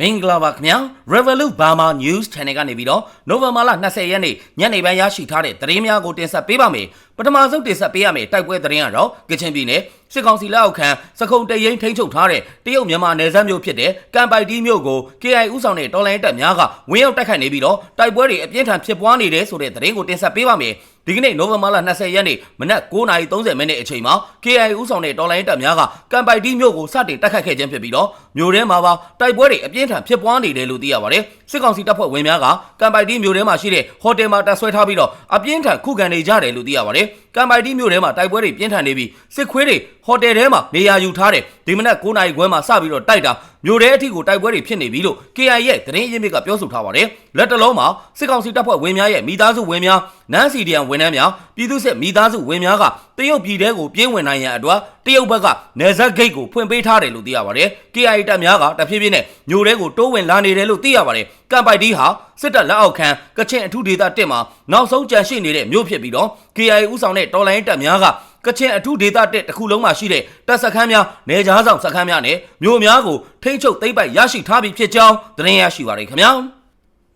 မင်္ဂလာပါခင်ဗျာ Revolut Burma News Channel ကနေပြီးတော့နိုဝင်ဘာလ20ရက်နေ့ညနေပိုင်းရရှိထားတဲ့သတင်းများကိုတင်ဆက်ပေးပါမယ်ပထမဆုံးတင်ဆက်ပေးရမယ့်တိုက်ပွဲသတင်းကတော့ကချင်ပြည်နယ်စစ်ကောင်စီလက်အောက်ခံစခုံတရင်ထိန်းချုပ်ထားတဲ့တရုတ်မြန်မာနယ်စပ်မြို့ဖြစ်တဲ့ကံပိုက်တီးမြို့ကို KI ဥဆောင်တဲ့တော်လိုင်းတပ်များကဝင်းရောက်တိုက်ခိုက်နေပြီးတော့တိုက်ပွဲတွေအပြင်းထန်ဖြစ်ပွားနေတယ်ဆိုတဲ့သတင်းကိုတင်ဆက်ပေးပါမယ် ဒီကနေ့နိုဝင်ဘာလ20ရက်နေ့မနက်9:30မိနစ်အချိန်မှာ KI ဥဆောင်တဲ့တော်လိုင်းတပ်များကကံပိုက်တီးမြို့ကိုစတင်တိုက်ခိုက်ခဲ့ခြင်းဖြစ်ပြီးတော့မြို့ထဲမှာပါတိုက်ပွဲတွေအပြင်းထန်ဖြစ်ပွားနေတယ်လို့သိရပါတယ်စစ်ကောင်စီတပ်ဖွဲ့ဝင်များကကံပိုက်တီးမြို့ထဲမှာရှိတဲ့ဟိုတယ်မှာတပ်ဆွဲထားပြီးတော့အပြင်းထန်ခုခံနေကြတယ်လို့သိရပါတယ် ကံပိုက်တီးမြို့ထဲမှာတိုက်ပွဲတွေပြင်းထန်နေပြီးစစ်ခွေးတွေဟိုတယ်ထဲမှာနေရာယူထားတယ်ဒီမနက်9:00နာရီခွဲမှာစပြီးတော့တိုက်တာမြို့ထဲအထိကိုတိုက်ပွဲတွေဖြစ်နေပြီလို့ KI ရဲ့သတင်းရင်းမြစ်ကပြောဆိုထားပါတယ်လက်တလုံးမှာစစ်ကောင်စီတပ်ဖွဲ့ဝင်များရဲ့မိသားစုဝင်များနန်းစီဒီယံဝန်ထမ်းများပြည်သူ့စစ်မိသားစုဝင်များကတရုတ်ပြည်ထဲကိုပြေးဝင်နိုင်ရန်အတွက်တရုတ်ဘက်ကနေဇက်ဂိတ်ကိုဖွင့်ပေးထားတယ်လို့သိရပါတယ် KI တပ်များကတဖြည်းဖြည်းနဲ့မြို့ထဲကိုတိုးဝင်လာနေတယ်လို့သိရပါတယ်ကမ်ပိုက်ဒီဟာစစ်တပ်လက်အောက်ခံကချင်အထူးဒေသတက်မှာနောက်ဆုံးကြန့်ရှိနေတဲ့မြို့ဖြစ်ပြီးတော့ KI ဥဆောင်တဲ့တော်လိုင်းတပ်များကကချင်အထူးဒေသတက်တစ်ခုလုံးမှာရှိတဲ့တပ်စခန်းများနေကြားဆောင်စခန်းများနဲ့မြို့များကိုထိမ့်ချုပ်သိမ့်ပိုက်ရရှိထားပြီးဖြစ်ကြောင်းသတင်းရရှိပါရခင်ဗျာ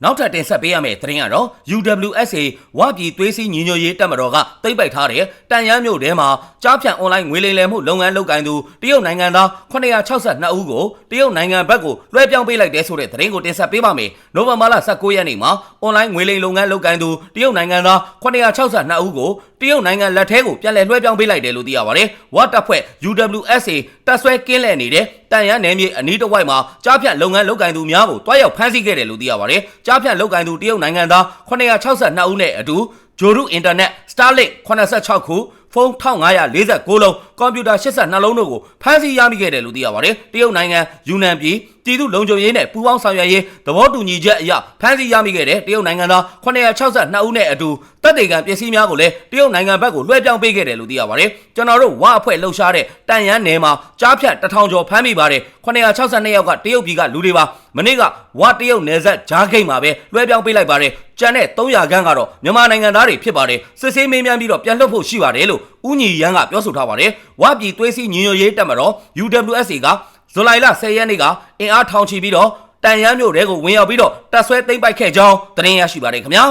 နောက်ထပ်တင်ဆက်ပေးရမယ့်သတင်းကတော့ UWSA ဝပြည်သွေးစည်းညီညွတ်ရေးတပ်မတော်ကသိမ့်ပိုက်ထားတဲ့တန်ရမ်းမြို့ထဲမှာကြားဖြန့်အွန်လိုင်းငွေလိမ်လည်မှုလုပ်ငန်းလုပ်ကိုင်သူတရုတ်နိုင်ငံသား962ဦးကိုတရုတ်နိုင်ငံဘက်ကိုလွှဲပြောင်းပေးလိုက်တဲ့ဆိုတဲ့သတင်းကိုတင်ဆက်ပေးပါမယ်။နိုဝင်ဘာလ19ရက်နေ့မှာအွန်လိုင်းငွေလိမ်လုပ်ငန်းလုပ်ကိုင်သူတရုတ်နိုင်ငံသား962ဦးကိုတရုတ်နိုင်ငံလက်ထဲကိုပြန်လည်လွှဲပြောင်းပေးလိုက်တယ်လို့သိရပါတယ်။ဝါတပ်ဖွဲ့ UWSA တပ်ဆွဲကင်းလှည့်နေတဲ့တန်ရန်နယ်မြေအနီးတစ်ဝိုက်မှာကြားဖြတ်လုပ်ငန်းလုပ်ကိုင်သူများကိုတွားရောက်ဖမ်းဆီးခဲ့တယ်လို့သိရပါတယ်။ကြားဖြတ်လုပ်ကိုင်သူတရုတ်နိုင်ငံသား962ဦးနဲ့အတူဂျိုရုအင်တာနက် Starlink 86ခုဖုန်း1549လုံးကွန်ပျူတာ82လုံးတို့ကိုဖမ်းဆီးရမိခဲ့တယ်လို့သိရပါတယ်။တရုတ်နိုင်ငံယူနန်ပြည် ပြည်သူ့လုံခြုံရေးနဲ့ပူးပေါင်းဆောင်ရွက်ရေးသဘောတူညီချက်အရဖမ်းဆီးရမိခဲ့တဲ့တရုတ်နိုင်ငံသား962ဦးနဲ့အတူတပ်တေကန်ပစ္စည်းများကိုလည်းတရုတ်နိုင်ငံဘက်ကိုလွှဲပြောင်းပေးခဲ့တယ်လို့သိရပါတယ်။ကျွန်တော်တို့ဝအဖွဲ့လှုပ်ရှားတဲ့တန်ရန်နယ်မှာကြားဖြတ်တထောင်ကျော်ဖမ်းမိပါတယ်962ယောက်ကတရုတ်ပြည်ကလူတွေပါမနေ့ကဝတရုတ်နယ်ဆက်ဂျားဂိတ်မှာပဲလွှဲပြောင်းပေးလိုက်ပါတယ်။ကျန်တဲ့300ခန်းကတော့မြန်မာနိုင်ငံသားတွေဖြစ်ပါတယ်။စစ်ဆေးမေးမြန်းပြီးတော့ပြန်လွှတ်ဖို့ရှိပါတယ်လို့ဦးညီရန်ကပြောဆိုထားပါတယ်။ဝပြည်သွေးစည်းညီညွတ်ရေးတပ်မတော် UWSA က ဇူလိုင်လ10ရက်နေ့ကအင်အားထောင်ချီပြီးတော့တန်ရမ်းမြို့တဲကိုဝင်ရောက်ပြီးတော့တပ်ဆွဲသိမ်းပိုက်ခဲ့ကြောင်းသတင်းရရှိပါတယ်ခင်ဗျာ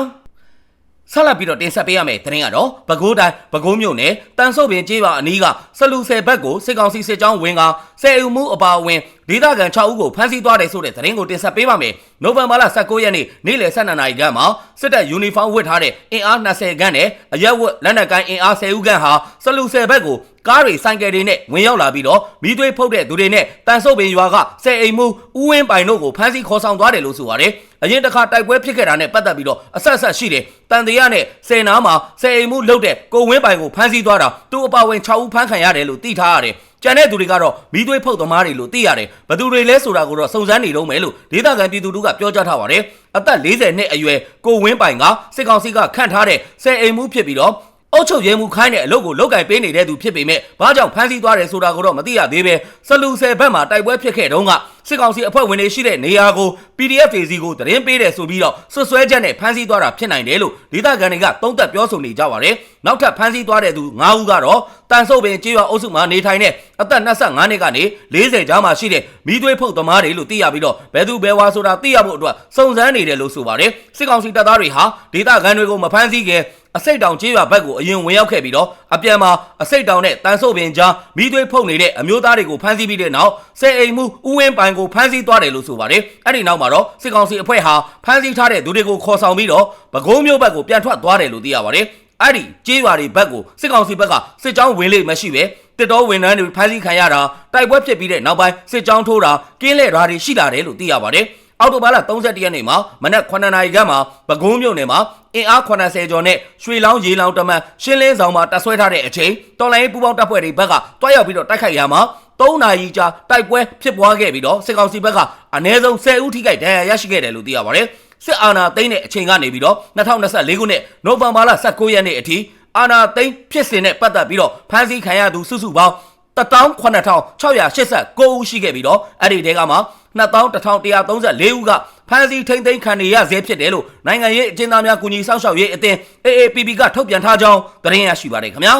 ဆက်လက်ပြီးတော့တင်ဆက်ပေးရမယ့်သတင်းကတော့ပဲခူးတိုင်းပဲခူးမြို့နယ်တန်ဆုပ်ပင်ကျေးရွာအနီးကဆလူဆယ်ဘက်ကိုစစ်ကောင်စီစစ်ကြောင်းဝင်ကဆယ်ဦးမှုအပါအဝင် ဒေသခံ6ဦးကိုဖမ်းဆီးသွားတယ်ဆိုတဲ့သတင်းကိုတင်ဆက်ပေးပါမယ်။နိုဝင်ဘာလ19ရက်နေ့နေ့လယ်12နာရီခန့်မှာစစ်တပ်ယူနီဖောင်းဝတ်ထားတဲ့အင်အား20ခန်းနဲ့အရက်ဝတ်လက်နက်ကိုင်းအင်အား10ဦးခန့်ဟာဆလူဆယ်ဘက်ကိုကားတွေဆိုင်ကယ်တွေနဲ့ဝင်ရောက်လာပြီးတော့မိသွေးဖုတ်တဲ့သူတွေနဲ့တန်ဆုပ်ပင်ရွာကဆယ်အိမ်မှုဦးဝင်းပိုင်တို့ကိုဖမ်းဆီးခေါ်ဆောင်သွားတယ်လို့ဆိုပါတယ်။အရင်တစ်ခါတိုက်ပွဲဖြစ်ခဲ့တာနဲ့ပတ်သက်ပြီးတော့အဆက်ဆက်ရှိတယ်။တန်တရားနဲ့ဆယ်နာမှာဆယ်အိမ်မှုလှုပ်တဲ့ကိုဝင်းပိုင်ကိုဖမ်းဆီးသွားတာသူ့အပါဝင်6ဦးဖမ်းခံရတယ်လို့သိထားရတယ်။ကျန်တဲ့သူတွေကတော့မိသွေးဖုတ်သမားတွေလို့သိရတယ်ဘသူတွေလဲဆိုတာကိုတော့စုံစမ်းနေတော့မယ်လို့ဒေသခံပြည်သူတို့ကပြောကြားထားပါတယ်အသက်40နှစ်အရွယ်ကိုဝင်းပိုင်ကစစ်ကောင်စီကခန့်ထားတဲ့ဆယ်အိမ်မှုဖြစ်ပြီးတော့အုတ်ချုပ်ရဲမှုခိုင်းတဲ့အလုပ်ကိုလောက်ကင်ပေးနေတဲ့သူဖြစ်ပေမဲ့ဘာကြောင့်ဖမ်းဆီးသွားတယ်ဆိုတာကိုတော့မသိရသေးပဲဆလူဆယ်ဘက်မှာတိုက်ပွဲဖြစ်ခဲ့တုန်းက စစ်ကောင်စီအဖွဲ့ဝင်တွေရှိတဲ့နေရာကို PDF တွေစီကိုသတင်းပေးတယ်ဆိုပြီးတော့ဆွဆွဲချက်နဲ့ဖမ်းဆီးသွားတာဖြစ်နိုင်တယ်လို့ဒေသခံတွေကသုံးသပ်ပြောဆိုနေကြပါတယ်နောက်ထပ်ဖမ်းဆီးသွားတဲ့သူ9ဦးကတော့တန်ဆုပ်ပင်ကျေးရွာအုပ်စုမှာနေထိုင်တဲ့အသက်25နှစ်ကနေ40ကျောင်းမှာရှိတဲ့မိသွေးဖုတ်သမားတွေလို့သိရပြီးတော့ဘယ်သူဘယ်ဝါဆိုတာသိရဖို့အတွက်စုံစမ်းနေတယ်လို့ဆိုပါတယ်စစ်ကောင်စီတပ်သားတွေဟာဒေသခံတွေကိုမဖမ်းဆီးခင်အစိတ်တောင်ကျေးရွာဘက်ကိုအရင်ဝင်ရောက်ခဲ့ပြီးတော့အပြန်မှာအစိတ်တောင်နဲ့တန်ဆုပ်ပင်ကြားမိသွေးဖုတ်နေတဲ့အမျိုးသားတွေကိုဖမ်းဆီးပြီးတဲ့နောက်ဆယ်အိမ်မှုဥဝင်းပိုင်ကိုဖမ်းဆီးသွားတယ်လို့ဆိုပါတယ်အဲ့ဒီနောက်မှာတော့စစ်ကောင်စီအဖွဲ့ဟာဖမ်းဆီးထားတဲ့သူတွေကိုခေါ်ဆောင်ပြီးတော့ဗကုံးမျိုးဘက်ကိုပြန်ထွက်သွားတယ်လို့သိရပါတယ်အဲ့ဒီကျေးရွာတွေဘက်ကိုစစ်ကောင်စီဘက်ကစစ်ကြောင်းဝင်လေမရှိပဲတစ်တော်ဝန်ထမ်းတွေဖမ်းဆီးခံရတာတိုက်ပွဲဖြစ်ပြီးတဲ့နောက်ပိုင်းစစ်ကြောင်းထိုးတာကင်းလဲဓာတ်တွေရှိလာတယ်လို့သိရပါတယ်အော်တိုဘာလ31ရက်နေ့မှာမနက်9နာရီခန့်မှာပဲခူးမြို့နယ်မှာအင်အား80ကျော်နဲ့ရွှေလောင်းရေလောင်းတမန်ရှင်းလင်းဆောင်မှာတပ်ဆွဲထားတဲ့အချိန်တော်လိုင်းပူပေါင်းတပ်ဖွဲ့တွေဘက်ကတွားရောက်ပြီးတော့တိုက်ခိုက်ရမှာ 3နာရီကြာတိုက်ပွဲဖြစ်ပွားခဲ့ပြီးတော့စစ်ကောင်စီဘက်ကအနည်းဆုံး10ဦးထိခိုက်ဒဏ်ရာရရှိခဲ့တယ်လို့သိရပါတယ်စစ်အာဏာသိမ်းတဲ့အချိန်ကနေပြီးတော့2024ခုနှစ်နိုဝင်ဘာလ19ရက်နေ့အထိအာဏာသိမ်းဖြစ်စဉ်နဲ့ပတ်သက်ပြီးတော့ဖမ်းဆီးခံရသူစုစုပေါင်း18689ဦးရှိခဲ့ပြီးတော့အဲ့ဒီတဲကမှ2134ဦးကဖမ်းဆီးထိမ့်သိမ်းခံနေရဆဲဖြစ်တယ်လို့နိုင်ငံရေးအကျဉ်းသားများကူညီစောင့်ရှောက်ရေးအသင်း AAPP ကထုတ်ပြန်ထားကြောင်းသတင်းရရှိပါတယ်ခင်ဗျာ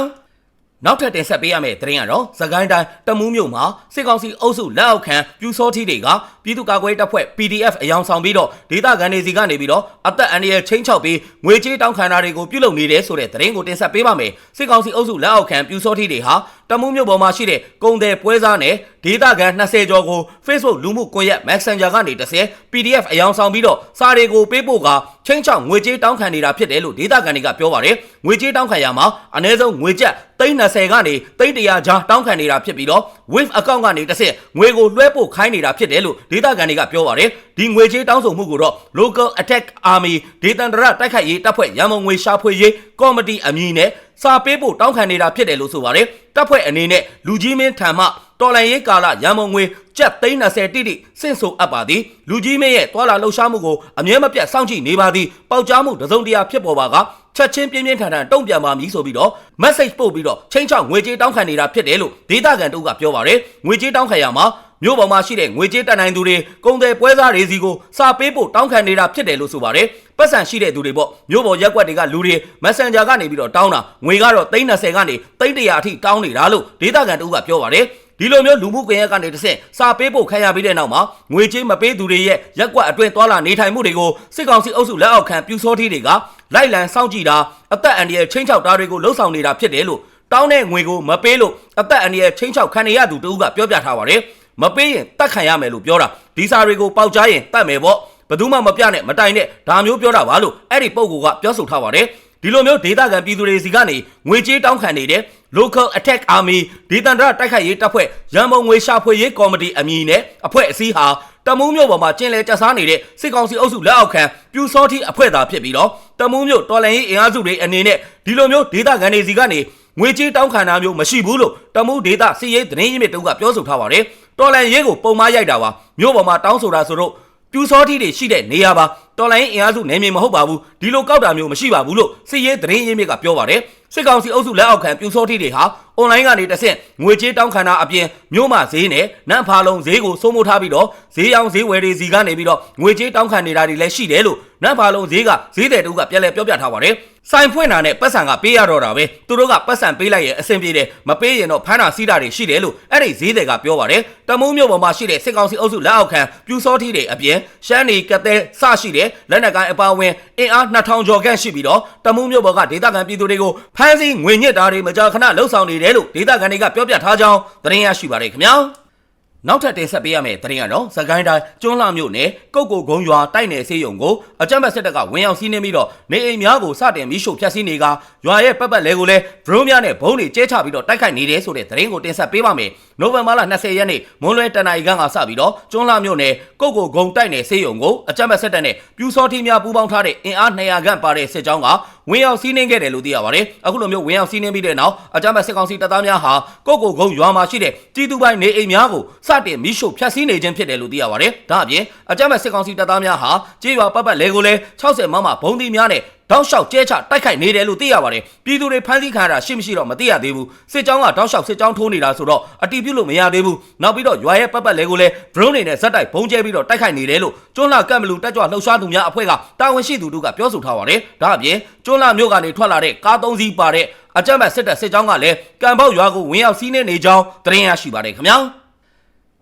နောက်ထပ်တင်ဆက်ပေးရမယ့်သတင်းကတော့သကိုင်းတိုင်းတမူးမြို့မှာစစ်ကောင်စီအုပ်စုလက်အောက်ခံပြူစောထီတွေကပြည်သူ့ကာကွယ်ရေးတပ်ဖွဲ့ PDF အယောင်ဆောင်ပြီးတော့ဒေသခံတွေစီကနေပြီးတော့အသက်အန္တရာယ်ချင်းချောက်ပြီးငွေကြေးတောင်းခံတာတွေကိုပြုလုပ်နေတယ်ဆိုတဲ့သတင်းကိုတင်ဆက်ပေးပါမယ်စစ်ကောင်စီအုပ်စုလက်အောက်ခံပြူစောထီတွေဟာ တမူးမြို့ပေါ်မှာရှိတဲ့ကုံတယ်ပွဲစားနဲ့ဒေသခံ20ကျော်ကို Facebook လူမှုကွန်ရက် Messenger ကနေတစ်ဆင့် PDF အယောင်ဆောင်ပြီးတော့စာတွေကိုပေးပို့ကချင်းချောက်ငွေကြေးတောင်းခံနေတာဖြစ်တယ်လို့ဒေသခံတွေကပြောပါတယ်ငွေကြေးတောင်းခံရမှာအနည်းဆုံးငွေကျပ်330ကနေ300ကြားတောင်းခံနေတာဖြစ်ပြီးတော့ Wave account ကနေတစ်ဆင့်ငွေကိုလွှဲပို့ခိုင်းနေတာဖြစ်တယ်လို့ဒေသခံတွေကပြောပါတယ်ဒီငွေကြေးတောင်းဆိုမှုကိုတော့ Local Attack Army ဒေသန္တရတိုက်ခိုက်ရေးတပ်ဖွဲ့ရန်ကုန်ငွေရှာဖွေရေးကော်မတီအမည်နဲ့စာပေးဖို့တောင်းခံနေတာဖြစ်တယ်လို့ဆိုပါတယ်တပ်ဖွဲ့အနေနဲ့လူကြီးမင်းထံမှတော်လန်ရေးကာလရန်မုံငွေကျပ်330တိတိစင့်ဆိုအပ်ပါသည်လူကြီးမင်းရဲ့တွာလာလှုပ်ရှားမှုကိုအမြဲမပြတ်စောင့်ကြည့်နေပါသည်ပေါက်ကြားမှုတစုံတရာဖြစ်ပေါ်ပါက ချက်ချင်းပြင်းပြင်းထန်ထန်တုံ့ပြန်ပါမည်ဆိုပြီးတော့ message ပို့ပြီးတော့ချင်းချောက်ငွေကြေးတောင်းခံနေတာဖြစ်တယ်လို့ဒေသခံတို့ကပြောပါတယ်ငွေကြေးတောင်းခံရမှာမြို့ပေါ်မှာရှိတဲ့ငွေကြေးတက်နိုင်သူတွေကုန်တယ်ပွဲစားတွေစီကိုစာပေးဖို့တောင်းခံနေတာဖြစ်တယ်လို့ဆိုပါတယ်ပတ်စံရှိတဲ့သူတွေပေါ့မြို့ပေါ်ရက်ွက်တွေကလူတွေ Messenger ကနေပြီးတော့တောင်းတာငွေကတော့330ကနေ300အထိတောင်းနေတာလို့ဒေသခံတို့ကပြောပါတယ်ဒီလိုမျိုးလူမှုကွန်ရက်ကနေတစ်ဆင့်စာပေးဖို့ခံရပြီးတဲ့နောက်မှာငွေကြေးမပေးသူတွေရဲ့ရက်ကွက်အတွင်းသွာလာနေထိုင်မှုတွေကိုစစ်ကောင်စီအုပ်စုလက်အောက်ခံပြူစောထီးတွေက လိုက်လံစောင့်ကြည့်တာအသက်အန္တရာယ်ချင်းချောက်တာတွေကိုလှုံ့ဆော်နေတာဖြစ်တယ်လို့တောင်းတဲ့ငွေကိုမပေးလို့အသက်အန္တရာယ်ချင်းချောက်ခံရသူတူကပြောပြထားပါတယ်မပေးရင်တတ်ခံရမယ်လို့ပြောတာဒီစာတွေကိုပေါက်ကြားရင်တတ်မယ်ပေါ့ဘယ်သူမှမပြနဲ့မတိုင်နဲ့ဒါမျိုးပြောတာပါလို့အဲ့ဒီပုံကပြောဆိုထားပါတယ် ဒီလိုမျိုးဒေသခံပြည်သူတွေစီကနေငွေကြေးတောင်းခံနေတဲ့ Local Attack Army ဒေသန္တရတိုက်ခိုက်ရေးတပ်ဖွဲ့ရန်ပုံငွေရှာဖွေရေးကော်မတီအမည်နဲ့အဖွဲ့အစည်းဟာတမူးမြို့ပေါ်မှာကျင်းလဲကျဆားနေတဲ့စစ်ကောင်စီအုပ်စုလက်အောက်ခံပြူစောတိအဖွဲ့သားဖြစ်ပြီးတော့တမူးမြို့တော်လှန်ရေးအင်အားစုတွေအနေနဲ့ဒီလိုမျိုးဒေသခံတွေစီကနေငွေကြေးတောင်းခံတာမျိုးမရှိဘူးလို့တမူးဒေသစီရေးသတင်းရင်းမြစ်တုံးကပြောဆိုထားပါတယ်တော်လှန်ရေးကိုပုံမရိုက်တာပါမြို့ပေါ်မှာတောင်းဆိုတာဆိုတော့ ပြူစောတိတွေရှိတဲ့နေရာပါတော်လိုင်းအင်အားစုနယ်မြေမဟုတ်ပါဘူးဒီလိုကောက်တာမျိုးမရှိပါဘူးလို့စစ်ရေးသတင်းရင်းမြစ်ကပြောပါတယ်စစ်ကောင်စီအုပ်စုလက်အောက်ခံပြူစောတိတွေဟာအွန်လိုင်းကနေတဆင့်ငွေကြေးတောင်းခံတာအပြင်မြို့မှာဈေးနဲ့နန့်ဖာလုံးဈေးကိုစိုးမိုးထားပြီးတော့ဈေးရောင်းဈေးဝယ်တွေစီကနေပြီးတော့ငွေကြေးတောင်းခံနေတာတွေလည်းရှိတယ်လို့ နန့်ဖာလုံးဈေးကဈေးတယ်တူကပြန်လဲပြောပြထားပါတယ်ဆိုင်ဖွင့်တာနဲ့ပတ်စံကပေးရတော့တာပဲသူတို့ကပတ်စံပေးလိုက်ရင်အဆင်ပြေတယ်မပေးရင်တော့ဖမ်းတာစီးတာတွေရှိတယ်လို့အဲ့ဒီဈေးတယ်ကပြောပါတယ်တမုံမြို့ပေါ်မှာရှိတဲ့စစ်ကောင်စီအုပ်စုလက်အောက်ခံပြူစောတိတွေအပြင်ရှမ်းနီကတဲ့စရှိတဲ့လက်နက်ကိုင်းအပါအဝင်အင်အား2000ကျော်ခန့်ရှိပြီးတော့တမုံမြို့ပေါ်ကဒေသခံပြည်သူတွေကိုဖမ်းဆီးငွေညစ်တာတွေမကြာခဏလှုပ်ဆောင်နေတယ်လို့ဒေသခံတွေကပြောပြထားကြောင်းသတင်းရရှိပါတယ်ခင်ဗျာ နောက်ထပ်တင်ဆက်ပေးရမယ့်သတင်းကတော့သကိုင်းတိုင်းကျွန်းလှမြို့နယ်ကုတ်ကိုဂုံရွာတိုက်နယ်ဆေးရုံကိုအကြမ်းဖက်စစ်တပ်ကဝင်ရောက်စီးနင်းပြီးတော့နေအိမ်များကိုစတင်မိရှို့ဖျက်ဆီးနေကရွာရဲ့ပတ်ပတ်လဲကိုလည်းဒရုန်းများနဲ့ဘုံတွေကျဲချပြီးတော့တိုက်ခိုက်နေတယ်ဆိုတဲ့သတင်းကိုတင်ဆက်ပေးပါမယ်။နိုဝင်ဘာလ20ရက်နေ့မွန်းလွဲတနအီခန့်ကစပြီးတော့ကျွန်းလှမြို့နယ်ကုတ်ကိုဂုံတိုက်နယ်ဆေးရုံကိုအကြမ်းဖက်စစ်တပ်နဲ့ပြူစောထီများပူးပေါင်းထားတဲ့အင်အား200ခန့်ပါတဲ့စစ်ကြောင်းက ဝင်ရောက်စီးနင်းခဲ့တယ်လို့သိရပါတယ်။အခုလိုမျိုးဝင်ရောက်စီးနင်းပြီးတဲ့နောက်အကြမ်းဖက်စစ်ကောင်စီတပ်သားများဟာကုတ်ကိုဂုံရွာမှာရှိတဲ့ပြည်သူပိုင်းနေအိမ်များကိုစတင်မိရှို့ဖျက်ဆီးနေခြင်းဖြစ်တယ်လို့သိရပါတယ်။ဒါအပြင်အကြမ်းဖက်စစ်ကောင်စီတပ်သားများဟာကြေးရွာပတ်ပတ်လဲကိုလဲ60မမဘုံသီးများနဲ့ တောက်လျှောက်ကျဲချတိုက်ခိုက်နေတယ်လို့သိရပါတယ်ပြည်သူတွေဖမ်းဆီးခံရတာရှိမရှိတော့မသိရသေးဘူးစစ်ကြောင်းကတောက်လျှောက်စစ်ကြောင်းထိုးနေတာဆိုတော့အတီးပြုတ်လို့မရသေးဘူးနောက်ပြီးတော့ရွာရဲ့ပတ်ပတ်လဲကိုလည်း drone တွေနဲ့ဇက်တိုက်ဘုံကျဲပြီးတော့တိုက်ခိုက်နေတယ်လို့ကျွန်းလာကမ်ဘလူတက်ကြွလှုပ်ရှားသူများအဖွဲ့ကတာဝန်ရှိသူတို့ကပြောဆိုထားပါတယ်ဒါအပြင်ကျွန်းလာမြို့ကနေထွက်လာတဲ့ကားသုံးစီးပါတဲ့အကြမ်းဖက်စစ်တပ်စစ်ကြောင်းကလည်းကံပေါက်ရွာကိုဝင်ရောက်စီးနင်းနေကြောင်းသတင်းရရှိပါတယ်ခင်ဗျာ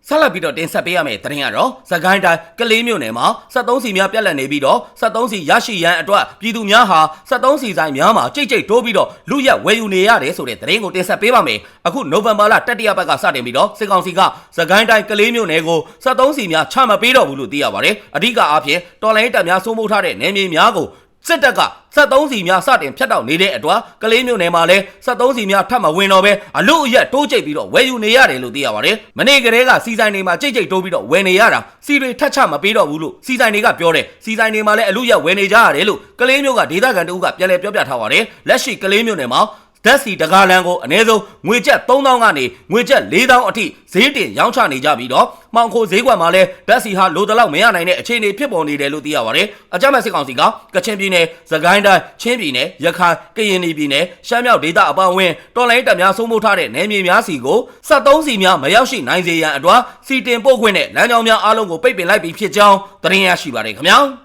ဆက်လက်ပြီးတော့တင်ဆက်ပေးရမယ့်သတင်းကတော့သကိုင်းတိုင်းကလေးမြို့နယ်မှာ73စီများပြက်လက်နေပြီးတော့73စီရရှိရန်အတွက်ပြည်သူများဟာ73စီဆိုင်များမှာကြိတ်ကြိတ်တိုးပြီးတော့လူရက်ဝယ်ယူနေရတယ်ဆိုတဲ့သတင်းကိုတင်ဆက်ပေးပါမယ်အခုနိုဝင်ဘာလတတိယပတ်ကစတင်ပြီးတော့စစ်ကောင်စီကသကိုင်းတိုင်းကလေးမြို့နယ်ကို73စီများချမပေးတော့ဘူးလို့သိရပါတယ်အဓိကအားဖြင့်တော်လိုင်းတပ်များစိုးမိုးထားတဲ့နယ်မြေများကို စစ်တပ်က73စီများစတင်ဖြတ်တောက်နေတဲ့အတွက်ကလေးမျိုးနယ်မှာလဲ73စီများထပ်မဝင်တော့ပဲအလို့အရက်တိုးကျိတ်ပြီးတော့ဝယ်ယူနေရတယ်လို့သိရပါတယ်။မနေ့ကလေးကစီဆိုင်တွေမှာကြိတ်ကြိတ်တိုးပြီးတော့ဝယ်နေရတာစီတွေထက်ချမပေးတော့ဘူးလို့စီဆိုင်တွေကပြောတယ်။စီဆိုင်တွေမှာလဲအလို့ရက်ဝယ်နေကြရတယ်လို့ကလေးမျိုးကဒေသခံတအုပ်ကပြန်လဲပြောပြထားပါတယ်။လက်ရှိကလေးမျိုးနယ်မှာ ဓာတ်စီတကားလန်ကိုအနည်းဆုံးငွေကျပ်3000ကနေငွေကျပ်4000အထိဈေးတင်ရောင်းချနေကြပြီးတော့မှောင်ခိုဈေးကွက်မှာလည်းဓာတ်စီဟာလိုတလောက်မရနိုင်တဲ့အခြေအနေဖြစ်ပေါ်နေတယ်လို့သိရပါတယ်။အကြမ်းဖက်စစ်ကောင်စီကကချင်ပြည်နယ်၊စကိုင်းတိုင်း၊ချင်းပြည်နယ်၊ရခိုင်၊ကရင်ပြည်နယ်၊ရှမ်းမြောက်ဒေသအပါအဝင်တော်လိုင်းတပ်များစိုးမိုးထားတဲ့နယ်မြေများစီကို73စီများမရောက်ရှိနိုင်စေရန်အတွက်စီတင်ပို့ခွင့်နဲ့လမ်းကြောင်းများအားလုံးကိုပိတ်ပင်လိုက်ပြီးဖြစ်ကြောင်းသတင်းရရှိပါတယ်ခင်ဗျာ။